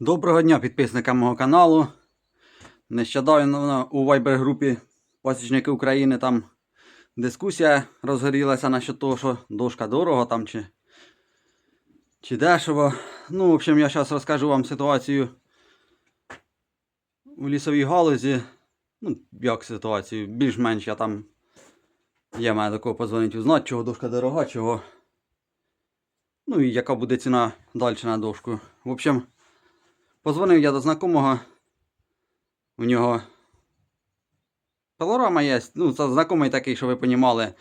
Доброго дня підписникам мого каналу. Нещодавно у Viber групі Пасічники України там дискусія розгорілася насчет того, що дошка дорого там чи, чи дешево. Ну, в общем, я зараз розкажу вам ситуацію у лісовій галузі. Ну, як ситуацію, більш-менш я там є мене до кого позвонити узнати, чого дошка дорога, чого. Ну і яка буде ціна далі на дошку. В общем, Позвонив я до знакомого. У нього пилорама є. Ну, це знайомий такий, що ви понімали.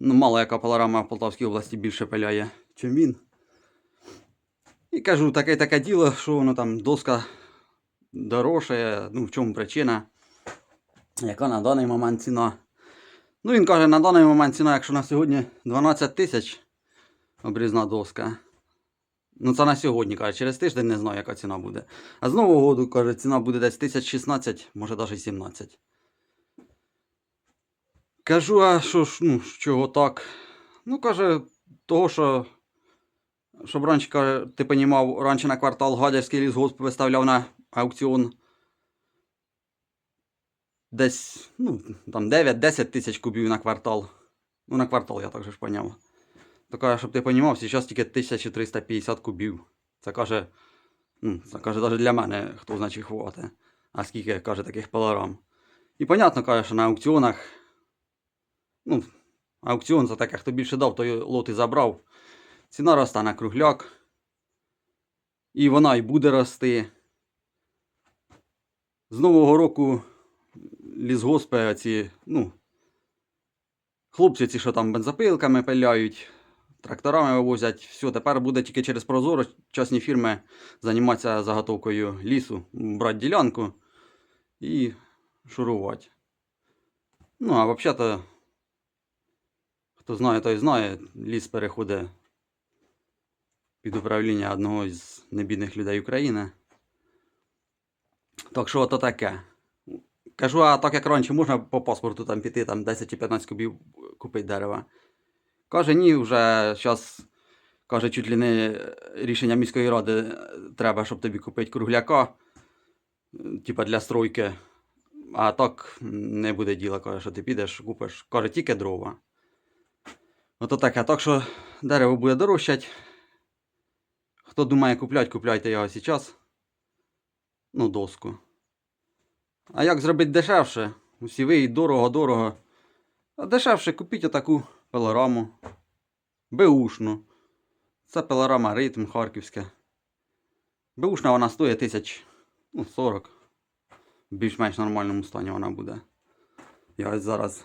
Ну, мало яка пилорама в Полтавській області більше пиляє, чим він. І кажу, таке таке діло, що воно там доска дорожчає. Ну, в чому причина? Яка на даний момент ціна? Ну, він каже, на даний момент ціна, якщо на сьогодні 12 тисяч обрізна доска. Ну, це на сьогодні, каже, через тиждень не знаю, яка ціна буде. А з Нового году, каже, ціна буде десь 1016, може навіть 17. Кажу, а що ж, ну, чого так? Ну, каже, того, що. Щоб раніше, каже, ти понімав, раніше на квартал Гадярський лісгосп виставляв на аукціон десь, ну, там 9-10 тисяч кубів на квартал. Ну, на квартал, я так же ж поняв. То каже, щоб ти розумів, зараз тільки 1350 кубів. Це каже, ну, це каже, навіть для мене, хто значить хватить. А скільки каже таких пилорам. І понятно, каже, що на аукціонах. Ну, аукціон це таке, хто більше дав, той лот і забрав. Ціна росте на кругляк. І вона і буде рости. З Нового року лісгоспи ці, ну, хлопці ці, що там бензопилками пиляють, тракторами вивозять, все, тепер буде тільки через Прозоро частні фірми займатися заготовкою лісу, брати ділянку і шурувати. Ну, а взагалі-то, хто знає, той знає, ліс переходить під управління одного з небідних людей України. Так що ото таке. Кажу, а так як раніше можна по паспорту там піти там 10 чи 15 кубів купити дерева. Каже, ні, вже зараз, каже, чуть ли не рішення міської ради е, треба, щоб тобі купити кругляка, е, типа для стройки. А так не буде діла, каже, що ти підеш, купиш. Каже, тільки дрова. Ото таке. Так що дерево буде дорожчать. Хто думає купляти, купляйте його зараз. Ну, доску. А як зробити дешевше? Усі ви дорого-дорого. А дешевше купіть отаку пилораму. Беушну. Це пилорама ритм харківська. Беушна вона стоїть тисяч ну, 40. В більш-менш нормальному стані вона буде. Я ось зараз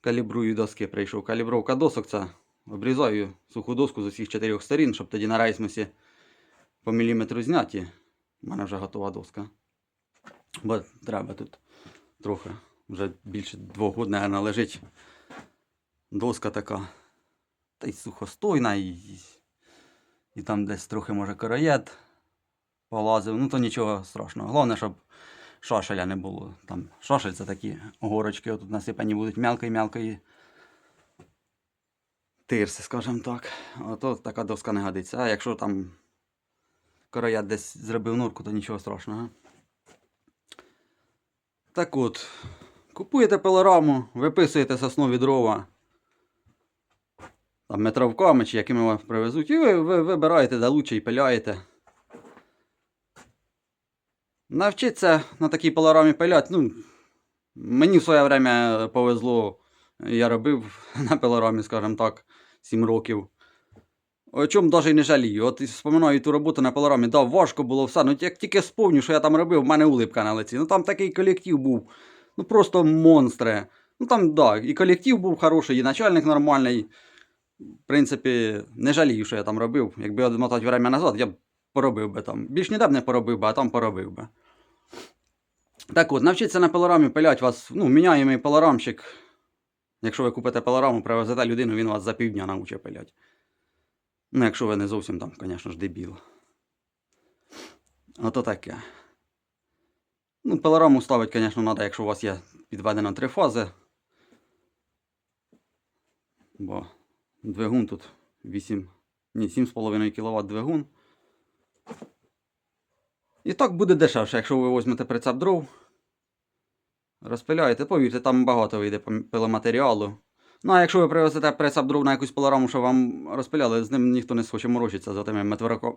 калібрую доски прийшов. Калібровка досок це обрізаю суху доску з усіх чотирьох сторін, щоб тоді на рейсмусі по міліметру зняті. У мене вже готова доска. Бо треба тут трохи. Вже більше двох років, наверное, лежить доска така. Та й сухостойна, і, і там десь трохи, може, короєд полазив. Ну то нічого страшного. Головне, щоб шашеля не було. Там шашель це такі горочки, отут насипані будуть мелкої-мелкої тирси, скажімо так. Ото така доска не годиться. А якщо там короєд десь зробив норку, то нічого страшного. Так от, купуєте пилораму, виписуєте соснові дрова. Там метровками чи якими вам привезуть, і ви, ви вибираєте, де лучше і пиляєте. Навчитися на такій пилорамі пиляти, ну, мені в своє время повезло, я робив на пилорамі, скажімо так, 7 років. О чому навіть не жалію. От вспоминаю ту роботу на пилорамі, да, важко було все. Ну як тільки спомню, що я там робив, в мене улипка на лиці. Ну там такий колектив був. Ну просто монстри. Ну там, да, і колектив був хороший, і начальник нормальний. В принципі, не жалію, що я там робив. Якби odмотати время назад, я б поробив би там. Більш ніде б не поробив би, а там поробив би. Так от, навчитися на пилорамі пилять вас, ну, міняємий пилорамщик. Якщо ви купите пилораму, привезете людину, він вас за півдня научить пилять. Ну, якщо ви не зовсім там, звісно ж, дебіл. Ото таке. Ну, пилораму ставити, звісно, треба, якщо у вас є підведено три фази. Бо двигун тут 8, ні, 7,5 кВт двигун. І так буде дешевше, якщо ви візьмете прицеп дров. Розпиляєте, повірте, там багато вийде пиломатеріалу. Ну, а якщо ви привезете прицеп дров на якусь пилораму, що вам розпиляли, з ним ніхто не схоче морочитися за тими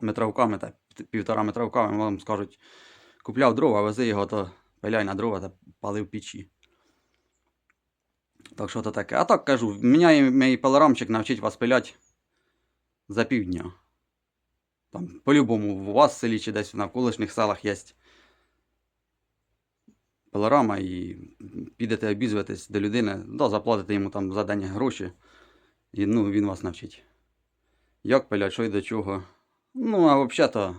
метровками та пі- півтора метровками. Вам скажуть, купляв дрова, вези його, то пиляй на дрова та пали в печі. Так що то таке. А так кажу, міняє мій пилорамчик навчить вас пиляти за півдня. Там, по-любому, у вас в селі чи десь в навколишніх селах є пилорама і підете обізватись до людини, да, заплатите йому там за день гроші, і ну, він вас навчить. Як пилять, що й до чого. Ну, а взагалі-то,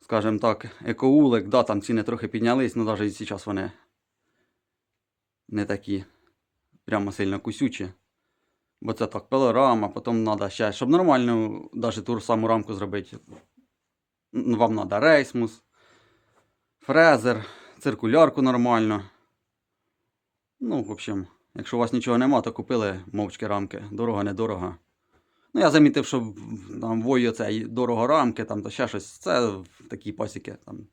скажімо так, екоулик, да, там ціни трохи піднялись, ну навіть зараз вони не такі прямо сильно кусючі. Бо це так, пилорама, потім треба ще, щоб нормально навіть ту саму рамку зробити. Вам треба рейсмус, фрезер, циркулярку нормально. Ну, в общем, якщо у вас нічого нема, то купили мовчки рамки. Дорого, недорого. Ну, я замітив, що там вою це дорого рамки, там то ще щось. Це такі пасіки там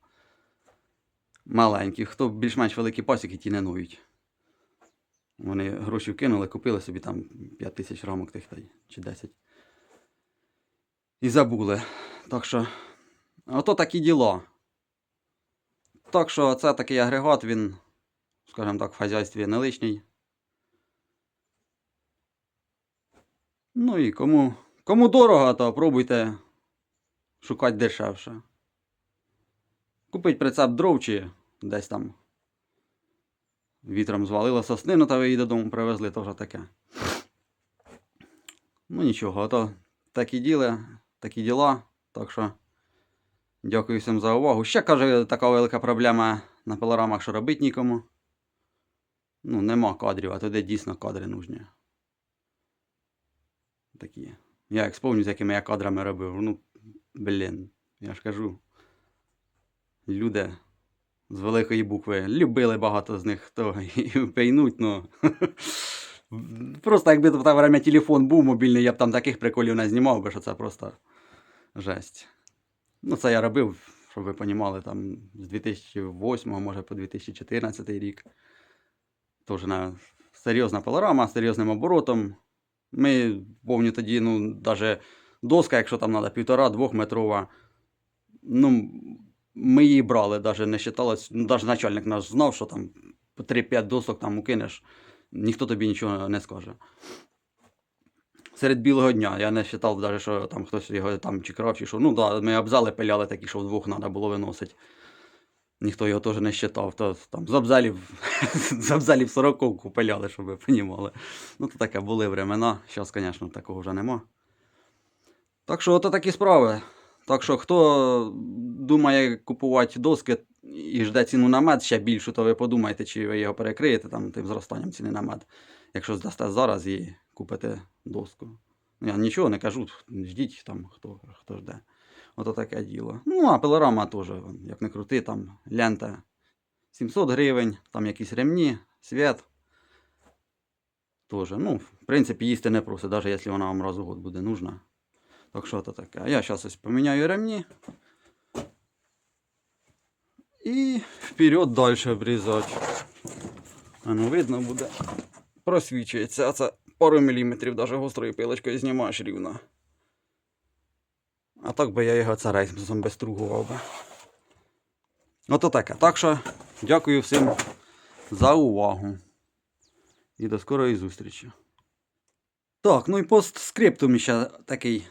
маленькі. Хто більш-менш великі пасіки, ті не нують. Вони гроші вкинули, купили собі там 5 тисяч рамок тих чи 10. І забули. Так що, ото такі діла. Так що це такий агрегат, він, скажімо так, в хазяйстві не лишній. Ну і кому, кому дорого, то пробуйте шукати дешевше. Купить прицеп дров чи десь там вітром звалило соснину, та ви її додому привезли, то вже таке. Ну нічого, то такі діли, такі діла. Так що дякую всім за увагу. Ще каже, така велика проблема на пилорамах, що робити нікому. Ну, нема кадрів, а туди дійсно кадри нужні. Такі. Я як сповню, з якими я кадрами робив. Ну, блін, я ж кажу. Люди з великої букви. Любили багато з них хто пейнуть, ну. Просто якби в те время телефон був мобільний, я б там таких приколів не знімав би, що це просто жесть. Ну, це я робив, щоб ви понімали, там з 2008, може по 2014 рік. Тож на серйозна пилорама, з серйозним оборотом. Ми, помню, тоді, ну, навіть доска, якщо там треба півтора-двох метрова, ну, ми її брали, навіть не вважалось, ну, навіть начальник наш знав, що там по 3-5 досок там укинеш, ніхто тобі нічого не скаже. Серед білого дня я не вважав, навіть, що там хтось його там чи чи що. Ну да, ми абзали пиляли такі, що вдвох треба було виносити. Ніхто його теж не вважав, то там з абзалів, з 40 пиляли, щоб ви розуміли. Ну, то таке були времена. Зараз, звісно, такого вже нема. Так що, ото такі справи. Так що, хто думає купувати доски і жде ціну на мед ще більшу, то ви подумайте, чи ви його перекриєте там тим зростанням ціни на мед. Якщо здасте зараз і купите доску. Ну, Я нічого не кажу, ждіть там, хто, хто жде. Ото таке діло. Ну, а пилорама теж, як не крути, там лента 700 гривень, там якісь ремні, свят. Тоже. Ну, в принципі, їсти не просить, навіть якщо вона вам раз у год буде нужна. Так що то таке. Я зараз ось поміняю ремні. І вперед далі обрізати. А ну видно буде. Просвічується. А це пару міліметрів навіть гострою пилочкою знімаєш рівно. А так би я його це рейсмусом без стругував би. Ото таке. Так що дякую всім за увагу. І до скорої зустрічі. Так, ну і постскриптум ще такий.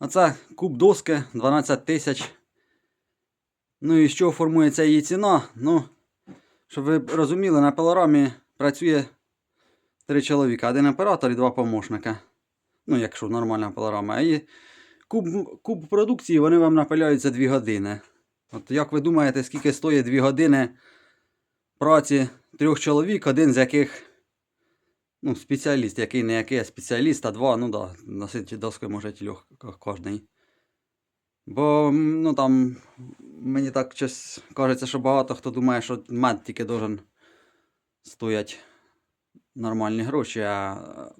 Оце куб доски 12 тисяч. Ну і з чого формується її ціна? Ну, щоб ви розуміли, на пилорамі працює три чоловіка, один оператор і два помощника. Ну, якщо нормальна пилорама. І куб, куб продукції вони вам напиляють за 2 години. От як ви думаєте, скільки стоїть 2 години праці трьох чоловік, один з яких ну, спеціаліст, який не який, а спеціаліст, а два, ну да, носити доски може легко кожний. Бо ну там мені так щось кажеться, що багато хто думає, що мед тільки должен стоять нормальні гроші, а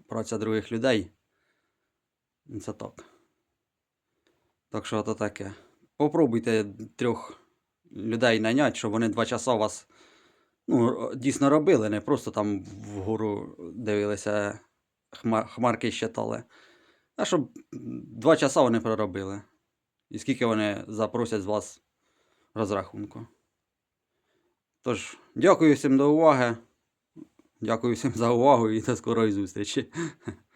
праця других людей. Це так. Так що то таке. попробуйте трьох людей найняти, щоб вони два часа вас ну, дійсно робили, не просто там вгору дивилися, хмар, хмарки щитали. А щоб два часа вони проробили. І скільки вони запросять з вас розрахунку. Тож, дякую всім до уваги. Дякую всім за увагу і до скорої зустрічі.